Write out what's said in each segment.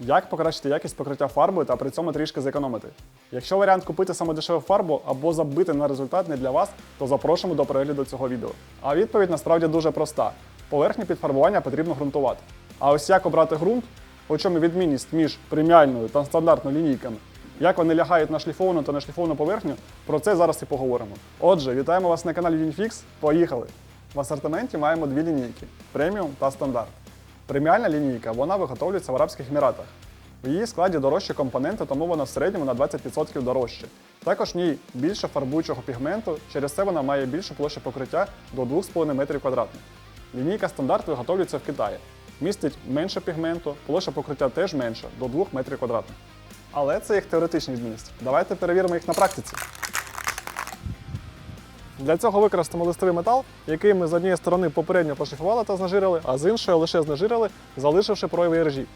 Як покращити якість покриття фарбою та при цьому трішки зекономити? Якщо варіант купити саме дешеву фарбу або забити на результат не для вас, то запрошуємо до перегляду цього відео. А відповідь насправді дуже проста: поверхню під фарбування потрібно ґрунтувати. А ось як обрати ґрунт, у чому відмінність між преміальною та стандартною лінійками, як вони лягають на шліфовану та нешліфовану поверхню, про це зараз і поговоримо. Отже, вітаємо вас на каналі Unifix. Поїхали! В асортименті маємо дві лінійки преміум та стандарт. Преміальна лінійка вона виготовлюється в Арабських Еміратах. В її складі дорожчі компоненти, тому вона в середньому на 20% дорожче. Також в ній більше фарбуючого пігменту, через це вона має більшу площу покриття до 2,5 метрів квадратних. Лінійка стандарт виготовлюється в Китаї. Містить менше пігменту, площа покриття теж менша до 2 метрів квадратних. Але це їх теоретичні відмінності. Давайте перевіримо їх на практиці. Для цього використаємо листовий метал, який ми з однієї сторони попередньо пошифували та знежирили, а з іншої лише знежирили, залишивши прояви ржі.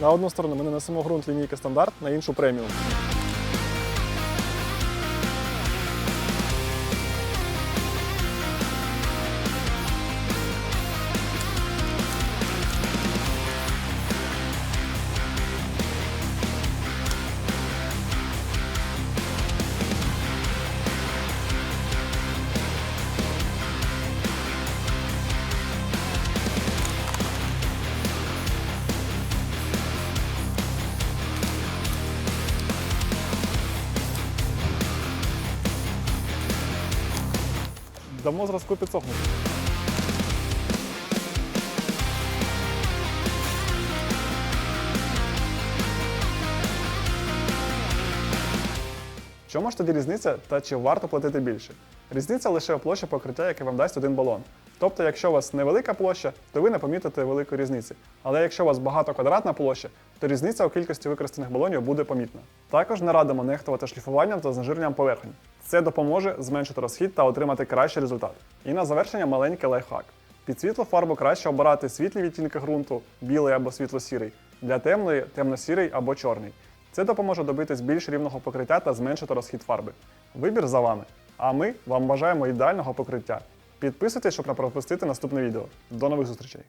На одну сторону ми нанесемо ґрунт лінійки стандарт, на іншу преміум. Дамо зразку підсохнути. Чому ж тоді різниця та чи варто платити більше? Різниця лише у площі покриття, яке вам дасть один балон. Тобто, якщо у вас невелика площа, то ви не помітите великої різниці. Але якщо у вас багатоквадратна площа, то різниця у кількості використаних балонів буде помітна. Також не радимо нехтувати шліфуванням та знежиренням поверхні. Це допоможе зменшити розхід та отримати кращий результат. І на завершення маленький лайфхак. Під світлу фарбу краще обирати світлі відтінки ґрунту, білий або світло-сірий, для темної темно-сірий або чорний. Це допоможе добитись більш рівного покриття та зменшити розхід фарби. Вибір за вами. А ми вам бажаємо ідеального покриття. Підписуйтесь, щоб не пропустити наступне відео. До нових зустрічей!